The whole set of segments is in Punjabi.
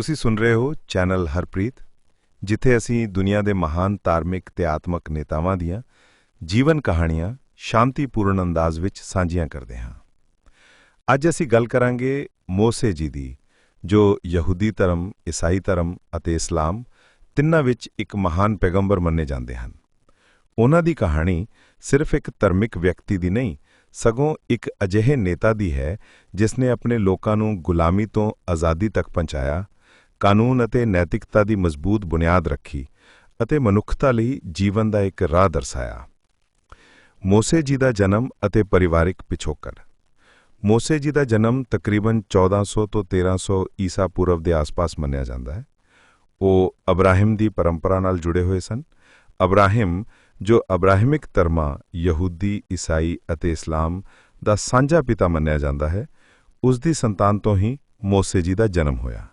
ਤੁਸੀਂ ਸੁਣ ਰਹੇ ਹੋ ਚੈਨਲ ਹਰਪ੍ਰੀਤ, ਜਿੱਥੇ ਅਸੀਂ ਦੁਨੀਆ ਦੇ ਮਹਾਨ ਧਾਰਮਿਕ ਤੇ ਆਤਮਿਕ ਨੇਤਾਵਾਂ ਦੀਆਂ ਜੀਵਨ ਕਹਾਣੀਆਂ ਸ਼ਾਂਤੀਪੂਰਨ ਅੰਦਾਜ਼ ਵਿੱਚ ਸਾਂਝੀਆਂ ਕਰਦੇ ਹਾਂ। ਅੱਜ ਅਸੀਂ ਗੱਲ ਕਰਾਂਗੇ ਮੋਸੇ ਜੀ ਦੀ, ਜੋ ਯਹੂਦੀ ਧਰਮ, ਈਸਾਈ ਧਰਮ ਅਤੇ ਇਸਲਾਮ ਤਿੰਨਾਂ ਵਿੱਚ ਇੱਕ ਮਹਾਨ ਪੈਗੰਬਰ ਮੰਨੇ ਜਾਂਦੇ ਹਨ। ਉਹਨਾਂ ਦੀ ਕਹਾਣੀ ਸਿਰਫ ਇੱਕ ਧਰਮਿਕ ਵਿਅਕਤੀ ਦੀ ਨਹੀਂ, ਸਗੋਂ ਇੱਕ ਅਜਿਹੇ ਨੇਤਾ ਦੀ ਹੈ ਜਿਸ ਨੇ ਆਪਣੇ ਲੋਕਾਂ ਨੂੰ ਗੁਲਾਮੀ ਤੋਂ ਆਜ਼ਾਦੀ ਤੱਕ ਪਹੁੰਚਾਇਆ ਕਾਨੂੰਨ ਅਤੇ ਨੈਤਿਕਤਾ ਦੀ ਮਜ਼ਬੂਤ ਬੁਨਿਆਦ ਰੱਖੀ ਅਤੇ ਮਨੁੱਖਤਾ ਲਈ ਜੀਵਨ ਦਾ ਇੱਕ ਰਾਹ ਦਰਸਾਇਆ। ਮੋਸੇ ਜੀ ਦਾ ਜਨਮ ਅਤੇ ਪਰਿਵਾਰਿਕ ਪਿਛੋਕੜ। ਮੋਸੇ ਜੀ ਦਾ ਜਨਮ ਤਕਰੀਬਨ 1400 ਤੋਂ 1300 ਈਸਾ ਪੂਰਵ ਦੇ ਆਸ-ਪਾਸ ਮੰਨਿਆ ਜਾਂਦਾ ਹੈ। ਉਹ ਅਬਰਾਹਿਮ ਦੀ ਪਰੰਪਰਾ ਨਾਲ ਜੁੜੇ ਹੋਏ ਸਨ। ਅਬਰਾਹਿਮ, ਜੋ ਅਬਰਾਹਿਮਿਕ ਧਰਮਾਂ, ਯਹੂਦੀ, ਈਸਾਈ ਅਤੇ ਇਸਲਾਮ ਦਾ ਸਾਂਝਾ ਪਿਤਾ ਮੰਨਿਆ ਜਾਂਦਾ ਹੈ, ਉਸ ਦੀ ਸੰਤਾਨ ਤੋਂ ਹੀ ਮੋਸੇ ਜੀ ਦਾ ਜਨਮ ਹੋਇਆ।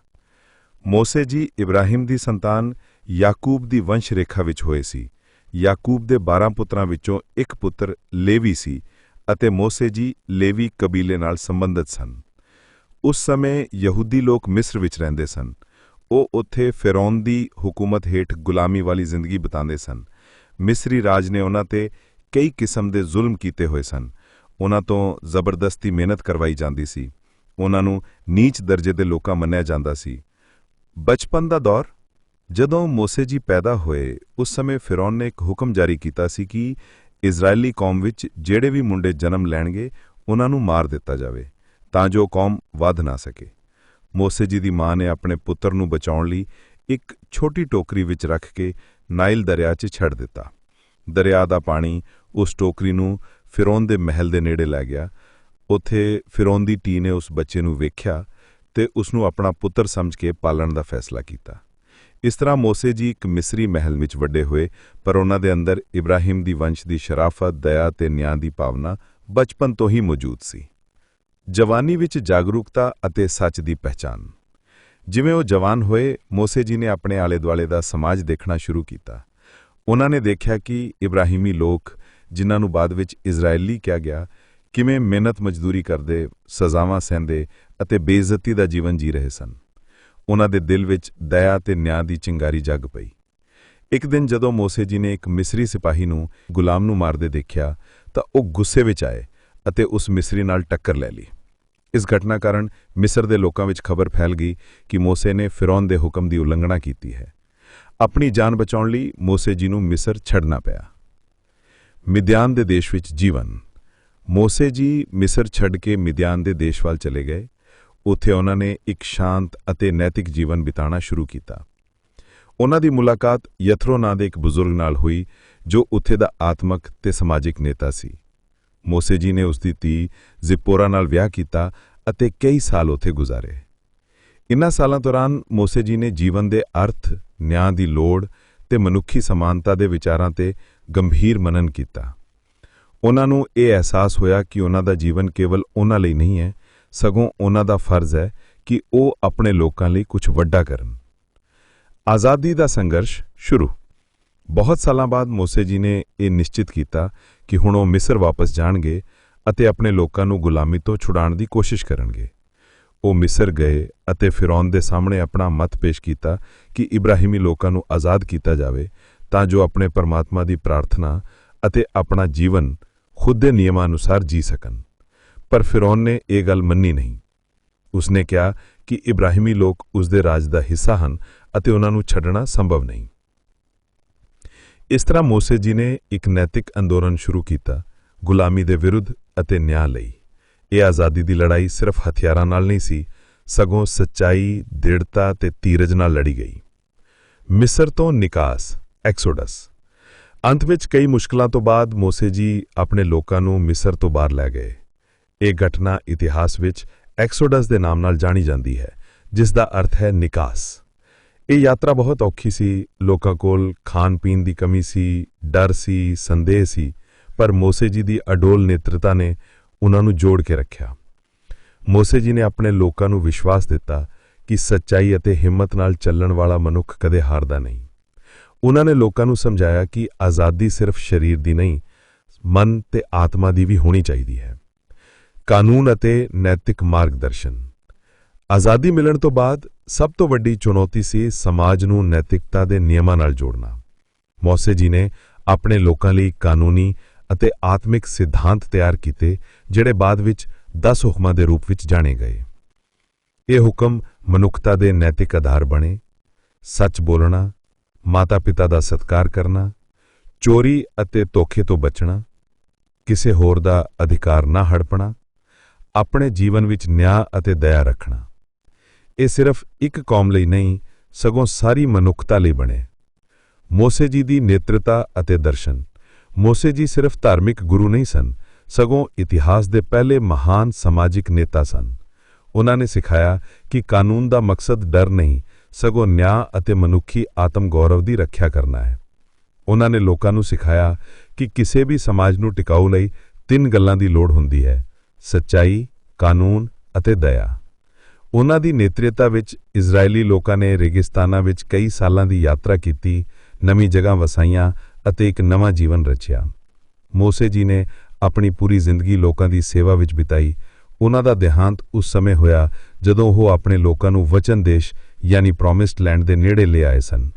ਮੋਸੇ ਜੀ ਇਬਰਾਹਿਮ ਦੀ ਸੰਤਾਨ ਯਾਕੂਬ ਦੀ ਵੰਸ਼ ਰੇਖਾ ਵਿੱਚ ਹੋਏ ਸੀ। ਯਾਕੂਬ ਦੇ 12 ਪੁੱਤਰਾਂ ਵਿੱਚੋਂ ਇੱਕ ਪੁੱਤਰ ਲੇਵੀ ਸੀ ਅਤੇ ਮੋਸੇ ਜੀ ਲੇਵੀ ਕਬੀਲੇ ਨਾਲ ਸੰਬੰਧਿਤ ਸਨ। ਉਸ ਸਮੇਂ ਯਹੂਦੀ ਲੋਕ ਮਿਸਰ ਵਿੱਚ ਰਹਿੰਦੇ ਸਨ। ਉਹ ਉੱਥੇ ਫਿਰੌਨ ਦੀ ਹਕੂਮਤ ਹੇਠ ਗੁਲਾਮੀ ਵਾਲੀ ਜ਼ਿੰਦਗੀ ਬਿਤਾਉਂਦੇ ਸਨ। ਮਿਸਰੀ ਰਾਜ ਨੇ ਉਹਨਾਂ ਤੇ ਕਈ ਕਿਸਮ ਦੇ ਜ਼ੁਲਮ ਕੀਤੇ ਹੋਏ ਸਨ। ਉਹਨਾਂ ਤੋਂ ਜ਼ਬਰਦਸਤੀ ਮਿਹਨਤ ਕਰਵਾਈ ਜਾਂਦੀ ਸੀ। ਉਹਨਾਂ ਨੂੰ ਨੀਚ ਦਰਜੇ ਦੇ ਲੋਕਾਂ ਮੰਨਿਆ ਜਾਂਦਾ ਸੀ। ਬਚਪਨ ਦਾ ਦੌਰ। ਜਦੋਂ ਮੋਸੇ ਜੀ ਪੈਦਾ ਹੋਏ, ਉਸ ਸਮੇਂ ਫਿਰੌਨ ਨੇ ਇੱਕ ਹੁਕਮ ਜਾਰੀ ਕੀਤਾ ਸੀ ਕਿ ਇਜ਼ਰਾਈਲੀ ਕੌਮ ਵਿੱਚ ਜਿਹੜੇ ਵੀ ਮੁੰਡੇ ਜਨਮ ਲੈਣਗੇ, ਉਹਨਾਂ ਨੂੰ ਮਾਰ ਦਿੱਤਾ ਜਾਵੇ, ਤਾਂ ਜੋ ਕੌਮ ਵਧ ਨਾ ਸਕੇ। ਮੋਸੇ ਜੀ ਦੀ ਮਾਂ ਨੇ ਆਪਣੇ ਪੁੱਤਰ ਨੂੰ ਬਚਾਉਣ ਲਈ ਇੱਕ ਛੋਟੀ ਟੋਕਰੀ ਵਿੱਚ ਰੱਖ ਕੇ ਨਾਈਲ ਦਰਿਆ 'ਚ ਛੱਡ ਦਿੱਤਾ। ਦਰਿਆ ਦਾ ਪਾਣੀ ਉਸ ਟੋਕਰੀ ਨੂੰ ਫਿਰੌਨ ਦੇ ਮਹਿਲ ਦੇ ਨੇੜੇ ਲੈ ਗਿਆ। ਉੱਥੇ ਫਿਰੌਨ ਦੀ ਟੀ ਨੇ ਉਸ ਬੱਚੇ ਨੂੰ ਵੇਖਿਆ ਤੇ ਉਸ ਨੂੰ ਆਪਣਾ ਪੁੱਤਰ ਸਮਝ ਕੇ ਪਾਲਣ ਦਾ ਫੈਸਲਾ ਕੀਤਾ। ਇਸ ਤਰ੍ਹਾਂ ਮੋਸੇ ਜੀ ਇੱਕ ਮਿਸਰੀ ਮਹਿਲ ਵਿੱਚ ਵੱਡੇ ਹੋਏ, ਪਰ ਉਹਨਾਂ ਦੇ ਅੰਦਰ ਇਬਰਾਹਿਮ ਦੀ ਵੰਸ਼ ਦੀ ਸ਼ਰਾਫਤ, ਦਇਆ ਤੇ ਨਿਆਂ ਦੀ ਭਾਵਨਾ ਬਚਪਨ ਤੋਂ ਹੀ ਮੌਜੂਦ ਸੀ। ਜਵਾਨੀ ਵਿੱਚ ਜਾਗਰੂਕਤਾ ਅਤੇ ਸੱਚ ਦੀ ਪਹਿਚਾਨ ਜਿਵੇਂ ਉਹ ਜਵਾਨ ਹੋਏ, ਮੋਸੇ ਜੀ ਨੇ ਆਪਣੇ ਆਲੇ-ਦੁਆਲੇ ਦਾ ਸਮਾਜ ਦੇਖਣਾ ਸ਼ੁਰੂ ਕੀਤਾ। ਉਹਨਾਂ ਨੇ ਦੇਖਿਆ ਕਿ ਇਬਰਾਹੀਮੀ ਲੋਕ, ਜਿਨ੍ਹਾਂ ਨੂੰ ਬਾਅਦ ਵਿੱਚ ਇਜ਼ਰਾਈਲੀ ਕਿਹਾ ਗਿਆ, ਕਿਵੇਂ ਮਿਹਨਤ ਮਜ਼ਦੂਰੀ ਕਰਦੇ, ਸਜ਼ਾਵਾਂ ਸਹਿੰਦੇ ਅਤੇ ਬੇਇੱਜ਼ਤੀ ਦਾ ਜੀਵਨ ਜੀ ਰਹੇ ਸਨ। ਉਹਨਾਂ ਦੇ ਦਿਲ ਵਿੱਚ ਦਇਆ ਤੇ ਨਿਆਂ ਦੀ ਚਿੰਗਾਰੀ ਜਗ ਪਈ। ਇੱਕ ਦਿਨ ਜਦੋਂ ਮੋਸੇ ਜੀ ਨੇ ਇੱਕ ਮਿਸਰੀ ਸਿਪਾਹੀ ਨੂੰ ਗੁਲਾਮ ਨੂੰ ਮਾਰਦੇ ਦੇਖਿਆ, ਤਾਂ ਉਹ ਗੁੱਸੇ ਵਿੱਚ ਆਏ ਅਤੇ ਉਸ ਮਿਸਰੀ ਨਾਲ ਟੱਕਰ ਲੈ ਲਈ। ਇਸ ਘਟਨਾ ਕਾਰਨ ਮਿਸਰ ਦੇ ਲੋਕਾਂ ਵਿੱਚ ਖਬਰ ਫੈਲ ਗਈ ਕਿ ਮੋਸੇ ਨੇ ਫਿਰੌਨ ਦੇ ਹੁਕਮ ਦੀ ਉਲੰਘਣਾ ਕੀਤੀ ਹੈ। ਆਪਣੀ ਜਾਨ ਬਚਾਉਣ ਲਈ ਮੋਸੇ ਜੀ ਨੂੰ ਮਿਸਰ ਛੱਡਣਾ ਪਿਆ। ਮਿਦਿਆਨ ਦੇ ਦੇਸ਼ ਵਿੱਚ ਜੀਵਨ। ਮੋਸੇ ਜੀ ਮਿਸਰ ਛੱਡ ਕੇ ਮਿਦਿਆਨ ਦੇ ਦੇਸ਼ ਵੱਲ ਚਲੇ ਗਏ ਉੱਥੇ ਉਹਨਾਂ ਨੇ ਇੱਕ ਸ਼ਾਂਤ ਅਤੇ ਨੈਤਿਕ ਜੀਵਨ ਬਿਤਾਉਣਾ ਸ਼ੁਰੂ ਕੀਤਾ। ਉਹਨਾਂ ਦੀ ਮੁਲਾਕਾਤ ਯਥਰੋ ਨਾਂ ਦੇ ਇੱਕ ਬਜ਼ੁਰਗ ਨਾਲ ਹੋਈ, ਜੋ ਉੱਥੇ ਦਾ ਆਤਮਕ ਤੇ ਸਮਾਜਿਕ ਨੇਤਾ ਸੀ। ਮੋਸੇ ਜੀ ਨੇ ਉਸ ਦੀ ਧੀ ਜ਼ਿਪੋਰਾ ਨਾਲ ਵਿਆਹ ਕੀਤਾ ਅਤੇ ਕਈ ਸਾਲ ਉੱਥੇ ਗੁਜ਼ਾਰੇ। ਇਨ੍ਹਾਂ ਸਾਲਾਂ ਦੌਰਾਨ ਮੋਸੇ ਜੀ ਨੇ ਜੀਵਨ ਦੇ ਅਰਥ, ਨਿਆਂ ਦੀ ਲੋੜ ਤੇ ਮਨੁੱਖੀ ਸਮਾਨਤਾ ਦੇ ਵਿਚਾਰਾਂ ਤੇ ਗੰਭੀਰ ਮਨਨ ਕੀਤਾ। ਉਹਨਾਂ ਨੂੰ ਇਹ ਅਹਿਸਾਸ ਹੋਇਆ ਕਿ ਉਹਨਾਂ ਦਾ ਜੀਵਨ ਕੇਵਲ ਉਹਨਾਂ ਲਈ ਨਹੀਂ ਹੈ ਸਗੋਂ ਉਹਨਾਂ ਦਾ ਫਰਜ਼ ਹੈ ਕਿ ਉਹ ਆਪਣੇ ਲੋਕਾਂ ਲਈ ਕੁਝ ਵੱਡਾ ਕਰਨ। ਆਜ਼ਾਦੀ ਦਾ ਸੰਘਰਸ਼ ਸ਼ੁਰੂ। ਬਹੁਤ ਸਾਲਾਂ ਬਾਅਦ ਮੋਸੇ ਜੀ ਨੇ ਇਹ ਨਿਸ਼ਚਿਤ ਕੀਤਾ ਕਿ ਹੁਣ ਉਹ ਮਿਸਰ ਵਾਪਸ ਜਾਣਗੇ ਅਤੇ ਆਪਣੇ ਲੋਕਾਂ ਨੂੰ ਗੁਲਾਮੀ ਤੋਂ ਛੁਡਾਉਣ ਦੀ ਕੋਸ਼ਿਸ਼ ਕਰਨਗੇ। ਉਹ ਮਿਸਰ ਗਏ ਅਤੇ ਫਿਰੌਨ ਦੇ ਸਾਹਮਣੇ ਆਪਣਾ ਮਤ ਪੇਸ਼ ਕੀਤਾ ਕਿ ਇਬਰਾਹੀਮੀ ਲੋਕਾਂ ਨੂੰ ਆਜ਼ਾਦ ਕੀਤਾ ਜਾਵੇ ਤਾਂ ਜੋ ਆਪਣੇ ਪਰਮਾਤਮਾ ਦੀ ਪ੍ਰਾਰਥਨਾ ਅਤੇ ਆਪਣਾ ਜੀਵਨ ਖੁਦ ਦੇ ਨਿਯਮਾਂ ਅਨੁਸਾਰ ਜੀ ਸਕਣ। ਪਰ ਫਿਰੌਨ ਨੇ ਇਹ ਗੱਲ ਮੰਨੀ ਨਹੀਂ। ਉਸਨੇ ਕਿਹਾ ਕਿ ਇਬਰਾਹੀਮੀ ਲੋਕ ਉਸ ਦੇ ਰਾਜ ਦਾ ਹਿੱਸਾ ਹਨ ਅਤੇ ਉਹਨਾਂ ਨੂੰ ਛੱਡਣਾ ਸੰਭਵ ਨਹੀਂ। ਇਸ ਤਰ੍ਹਾਂ ਮੋਸੇ ਜੀ ਨੇ ਇੱਕ ਨੈਤਿਕ ਅੰਦੋਲਨ ਸ਼ੁਰੂ ਕੀਤਾ, ਗੁਲਾਮੀ ਦੇ ਵਿਰੁੱਧ ਅਤੇ ਨਿਆਂ ਲਈ। ਇਹ ਆਜ਼ਾਦੀ ਦੀ ਲੜਾਈ ਸਿਰਫ ਹਥਿਆਰਾਂ ਨਾਲ ਨਹੀਂ ਸੀ, ਸਗੋਂ ਸੱਚਾਈ, ਦ੍ਰਿੜਤਾ ਤੇ ਧੀਰਜ ਨਾਲ ਲੜੀ ਗਈ। ਮਿਸਰ ਤੋਂ ਨਿਕਾਸ, ਐਕਸੋਡਸ। ਅੰਤ ਵਿੱਚ ਕਈ ਮੁਸ਼ਕਲਾਂ ਤੋਂ ਬਾਅਦ ਮੋਸੇ ਜੀ ਆਪਣੇ ਲੋਕਾਂ ਨੂੰ ਮਿਸਰ ਤੋਂ ਬਾਹਰ ਲੈ ਗਏ। ਇਹ ਘਟਨਾ ਇਤਿਹਾਸ ਵਿੱਚ ਐਕਸੋਡਸ ਦੇ ਨਾਮ ਨਾਲ ਜਾਣੀ ਜਾਂਦੀ ਹੈ, ਜਿਸ ਦਾ ਅਰਥ ਹੈ ਨਿਕਾਸ। ਇਹ ਯਾਤਰਾ ਬਹੁਤ ਔਖੀ ਸੀ, ਲੋਕਾਂ ਕੋਲ ਖਾਣ ਪੀਣ ਦੀ ਕਮੀ ਸੀ, ਡਰ ਸੀ, ਸੰਦੇਹ ਸੀ, ਪਰ ਮੋਸੇ ਜੀ ਦੀ ਅਡੋਲ ਨੇਤਰਤਾ ਨੇ ਉਹਨਾਂ ਨੂੰ ਜੋੜ ਕੇ ਰੱਖਿਆ। ਮੋਸੇ ਜੀ ਨੇ ਆਪਣੇ ਲੋਕਾਂ ਨੂੰ ਵਿਸ਼ਵਾਸ ਦਿੱਤਾ ਕਿ ਸੱਚਾਈ ਅਤੇ ਹਿੰਮਤ ਨਾਲ ਚੱਲਣ ਵਾਲਾ ਮਨੁੱਖ ਕਦੇ ਹਾਰਦਾ ਨਹੀਂ। ਉਹਨਾਂ ਨੇ ਲੋਕਾਂ ਨੂੰ ਸਮਝਾਇਆ ਕਿ ਆਜ਼ਾਦੀ ਸਿਰਫ ਸਰੀਰ ਦੀ ਨਹੀਂ, ਮਨ ਤੇ ਆਤਮਾ ਦੀ ਵੀ ਹੋਣੀ ਚਾਹੀਦੀ ਹੈ। ਕਾਨੂੰਨ ਅਤੇ ਨੈਤਿਕ ਮਾਰਗਦਰਸ਼ਨ। ਆਜ਼ਾਦੀ ਮਿਲਣ ਤੋਂ ਬਾਅਦ ਸਭ ਤੋਂ ਵੱਡੀ ਚੁਣੌਤੀ ਸੀ ਸਮਾਜ ਨੂੰ ਨੈਤਿਕਤਾ ਦੇ ਨਿਯਮਾਂ ਨਾਲ ਜੋੜਨਾ। ਮੌਸੇ ਜੀ ਨੇ ਆਪਣੇ ਲੋਕਾਂ ਲਈ ਕਾਨੂੰਨੀ ਅਤੇ ਆਤਮਿਕ ਸਿਧਾਂਤ ਤਿਆਰ ਕੀਤੇ, ਜਿਹੜੇ ਬਾਅਦ ਵਿੱਚ 10 ਹੁਕਮਾਂ ਦੇ ਰੂਪ ਵਿੱਚ ਜਾਣੇ ਗਏ। ਇਹ ਹੁਕਮ ਮਨੁੱਖਤਾ ਦੇ ਨੈਤਿਕ ਆਧਾਰ ਬਣੇ। ਸੱਚ ਬੋਲਣਾ, ਮਾਤਾ-ਪਿਤਾ ਦਾ ਸਤਿਕਾਰ ਕਰਨਾ, ਚੋਰੀ ਅਤੇ ਧੋਖੇ ਤੋਂ ਬਚਣਾ, ਕਿਸੇ ਹੋਰ ਦਾ ਅਧਿਕਾਰ ਨਾ ਹੜਪਣਾ ਆਪਣੇ ਜੀਵਨ ਵਿੱਚ ਨਿਆਂ ਅਤੇ ਦਇਆ ਰੱਖਣਾ। ਇਹ ਸਿਰਫ ਇੱਕ ਕੌਮ ਲਈ ਨਹੀਂ, ਸਗੋਂ ਸਾਰੀ ਮਨੁੱਖਤਾ ਲਈ ਬਣੇ। ਮੋਸੇ ਜੀ ਦੀ ਨੇਤਰਤਾ ਅਤੇ ਦਰਸ਼ਨ। ਮੋਸੇ ਜੀ ਸਿਰਫ ਧਾਰਮਿਕ ਗੁਰੂ ਨਹੀਂ ਸਨ, ਸਗੋਂ ਇਤਿਹਾਸ ਦੇ ਪਹਿਲੇ ਮਹਾਨ ਸਮਾਜਿਕ ਨੇਤਾ ਸਨ। ਉਹਨਾਂ ਨੇ ਸਿਖਾਇਆ ਕਿ ਕਾਨੂੰਨ ਦਾ ਮਕਸਦ ਡਰ ਨਹੀਂ, ਸਗੋਂ ਨਿਆਂ ਅਤੇ ਮਨੁੱਖੀ ਆਤਮ ਗੌਰਵ ਦੀ ਰੱਖਿਆ ਕਰਨਾ ਹੈ। ਉਹਨਾਂ ਨੇ ਲੋਕਾਂ ਨੂੰ ਸਿਖਾਇਆ ਕਿ ਕਿਸੇ ਵੀ ਸਮਾਜ ਨੂੰ ਟਿਕਾਊ ਲਈ ਤਿੰਨ ਗੱਲਾਂ ਦੀ ਲੋੜ ਹੁੰਦੀ ਹੈ। ਸੱਚਾਈ, ਕਾਨੂੰਨ ਅਤੇ ਦਇਆ। ਉਹਨਾਂ ਦੀ ਨੇਤਰਤਾ ਵਿੱਚ ਇਜ਼ਰਾਈਲੀ ਲੋਕਾਂ ਨੇ ਰੇਗਿਸਤਾਨਾਂ ਵਿੱਚ ਕਈ ਸਾਲਾਂ ਦੀ ਯਾਤਰਾ ਕੀਤੀ, ਨਵੀਂ ਜਗ੍ਹਾ ਵਸਾਈਆਂ ਅਤੇ ਇੱਕ ਨਵਾਂ ਜੀਵਨ ਰਚਿਆ। ਮੋਸੇ ਜੀ ਨੇ ਆਪਣੀ ਪੂਰੀ ਜ਼ਿੰਦਗੀ ਲੋਕਾਂ ਦੀ ਸੇਵਾ ਵਿੱਚ ਬਿਤਾਈ। ਉਹਨਾਂ ਦਾ ਦੇਹਾਂਤ ਉਸ ਸਮੇਂ ਹੋਇਆ ਜਦੋਂ ਉਹ ਆਪਣੇ ਲੋਕਾਂ ਨੂੰ ਵਚਨ ਦੇਸ਼, ਯਾਨੀ ਪ੍ਰੋਮਿਸਡ ਲੈਂਡ ਦੇ ਨੇੜੇ ਲੈ ਆਏ ਸਨ।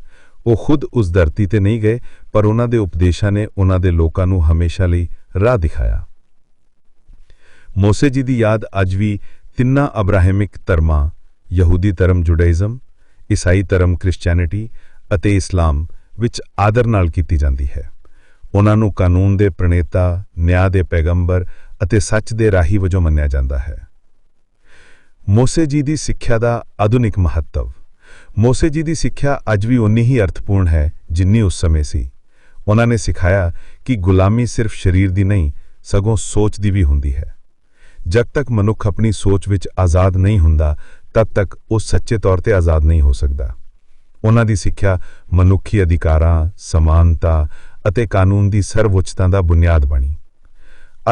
ਉਹ ਖੁਦ ਉਸ ਧਰਤੀ ਤੇ ਨਹੀਂ ਗਏ, ਪਰ ਉਹਨਾਂ ਦੇ ਉਪਦੇਸ਼ਾਂ ਨੇ ਉਹਨਾਂ ਦੇ ਲੋਕਾਂ ਨੂੰ ਹਮੇਸ਼ਾ ਲਈ ਰਾਹ ਦਿਖਾਇਆ। ਮੋਸੇ ਜੀ ਦੀ ਯਾਦ ਅੱਜ ਵੀ ਤਿੰਨਾਂ ਅਬਰਾਹਿਮਿਕ ਧਰਮਾਂ, ਯਹੂਦੀ ਧਰਮ ਜੁਡਾਇਜ਼ਮ, ਈਸਾਈ ਧਰਮ ਕ੍ਰਿਸਚੀਅਨਿਟੀ ਅਤੇ ਇਸਲਾਮ ਵਿੱਚ ਆਦਰ ਨਾਲ ਕੀਤੀ ਜਾਂਦੀ ਹੈ। ਉਹਨਾਂ ਨੂੰ ਕਾਨੂੰਨ ਦੇ ਪ੍ਰਣੇਤਾ, ਨਿਆਂ ਦੇ ਪੈਗੰਬਰ ਅਤੇ ਸੱਚ ਦੇ ਰਾਹੀ ਵਜੋਂ ਮੰਨਿਆ ਜਾਂਦਾ ਹੈ। ਮੋਸੇ ਜੀ ਦੀ ਸਿੱਖਿਆ ਦਾ ਆਧੁਨਿਕ ਮਹੱਤਵ। ਮੋਸੇ ਜੀ ਦੀ ਸਿੱਖਿਆ ਅੱਜ ਵੀ ਉਨੀ ਹੀ ਅਰਥਪੂਰਨ ਹੈ ਜਿੰਨੀ ਉਸ ਸਮੇਂ ਸੀ। ਉਹਨਾਂ ਨੇ ਸਿਖਾਇਆ ਕਿ ਗੁਲਾਮੀ ਸਿਰਫ ਸਰੀਰ ਦੀ ਨਹੀਂ, ਸਗੋਂ ਸੋਚ ਦੀ ਵੀ ਹੁੰਦੀ ਹੈ। ਜਦ ਤੱਕ ਮਨੁੱਖ ਆਪਣੀ ਸੋਚ ਵਿੱਚ ਆਜ਼ਾਦ ਨਹੀਂ ਹੁੰਦਾ, ਤਦ ਤੱਕ ਉਹ ਸੱਚੇ ਤੌਰ ਤੇ ਆਜ਼ਾਦ ਨਹੀਂ ਹੋ ਸਕਦਾ। ਉਹਨਾਂ ਦੀ ਸਿੱਖਿਆ ਮਨੁੱਖੀ ਅਧਿਕਾਰਾਂ, ਸਮਾਨਤਾ ਅਤੇ ਕਾਨੂੰਨ ਦੀ ਸਰਵਉੱਚਤਾ ਦਾ ਬੁਨਿਆਦ ਬਣੀ।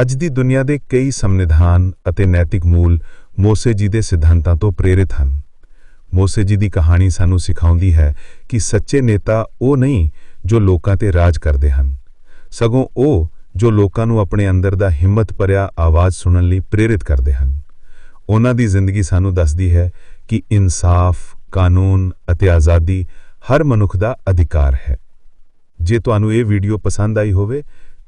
ਅੱਜ ਦੀ ਦੁਨੀਆ ਦੇ ਕਈ ਸੰਵਿਧਾਨ ਅਤੇ ਨੈਤਿਕ ਮੂਲ ਮੋਸੇ ਜੀ ਦੇ ਸਿਧਾਂਤਾਂ ਤੋਂ ਪ੍ਰੇਰਿਤ ਹਨ। ਮੋਸੇ ਜੀ ਦੀ ਕਹਾਣੀ ਸਾਨੂੰ ਸਿਖਾਉਂਦੀ ਹੈ ਕਿ ਸੱਚੇ ਨੇਤਾ ਉਹ ਨਹੀਂ ਜੋ ਲੋਕਾਂ ਤੇ ਰਾਜ ਕਰਦੇ ਹਨ। ਸਗੋਂ ਉਹ ਜੋ ਲੋਕਾਂ ਨੂੰ ਆਪਣੇ ਅੰਦਰ ਦਾ ਹਿੰਮਤ ਭਰਿਆ ਆਵਾਜ਼ ਸੁਣਨ ਲਈ ਪ੍ਰੇਰਿਤ ਕਰਦੇ ਹਨ। ਉਹਨਾਂ ਦੀ ਜ਼ਿੰਦਗੀ ਸਾਨੂੰ ਦੱਸਦੀ ਹੈ ਕਿ ਇਨਸਾਫ, ਕਾਨੂੰਨ ਅਤੇ ਆਜ਼ਾਦੀ ਹਰ ਮਨੁੱਖ ਦਾ ਅਧਿਕਾਰ ਹੈ। ਜੇ ਤੁਹਾਨੂੰ ਇਹ ਵੀਡੀਓ ਪਸੰਦ ਆਈ ਹੋਵੇ,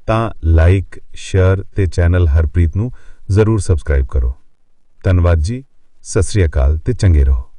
ਤਾਂ ਲਾਈਕ, ਸ਼ੇਅਰ ਤੇ ਚੈਨਲ ਹਰਪ੍ਰੀਤ ਨੂੰ ਜ਼ਰੂਰ ਸਬਸਕ੍ਰਾਈਬ ਕਰੋ। ਧੰਨਵਾਦ ਜੀ, ਸਤਿ ਸ੍ਰੀ ਅਕਾਲ ਤੇ ਚੰਗੇ ਰਹੋ।